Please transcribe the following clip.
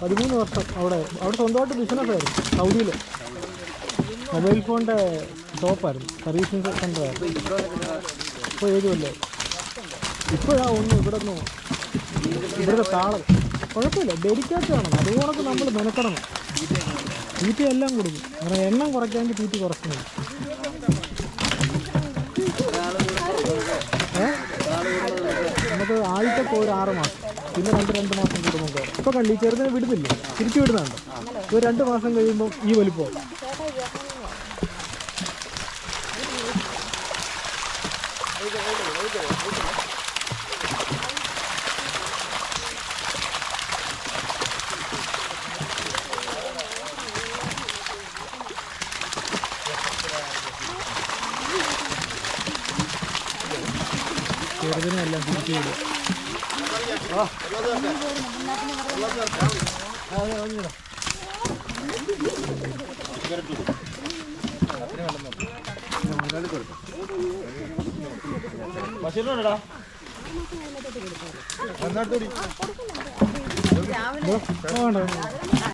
പതിമൂന്ന് വർഷം അവിടെ. അവിടെ സ്വന്തമായിട്ട് ബിസിനസ് ആയിരുന്നു സൗദിയിൽ മൊബൈൽ ഫോണിന്റെ ഷോപ്പായിരുന്നു സർവീസിങ് സെന്റർ ഇപ്പോൾ ഏതുമല്ലേ ഇപ്പോഴാ ഒന്നും ഇവിടെ നിന്ന് ഇവിടുത്തെ താളം. കുഴപ്പമില്ല ഡെഡിക്കേറ്റ് ആണ്. അതുകൊണ്ടൊക്കെ നമ്മൾ മെനക്കെടണം. തീറ്റ എല്ലാം കൊടുക്കും. കാരണം എണ്ണം കുറയ്ക്കാമെങ്കിൽ തീറ്റ കുറയ്ക്കണം. നമുക്ക് ആദ്യത്തെ ഒരു ആറ് മാസം. പിന്നെ രണ്ട് രണ്ട് മാസം കൂടുമ്പോൾ കയറും ഇപ്പോൾ കണ്ടി ചെറുതിനെ വിടുന്നില്ല. തിരിച്ചു വിടുന്നുണ്ട്. ഒരു രണ്ട് മാസം കഴിയുമ്പോൾ ഈ വലിപ്പം ചെറുതിനെല്ലാം തിരിച്ചു വിടും. രാവിലെ വേണ്ട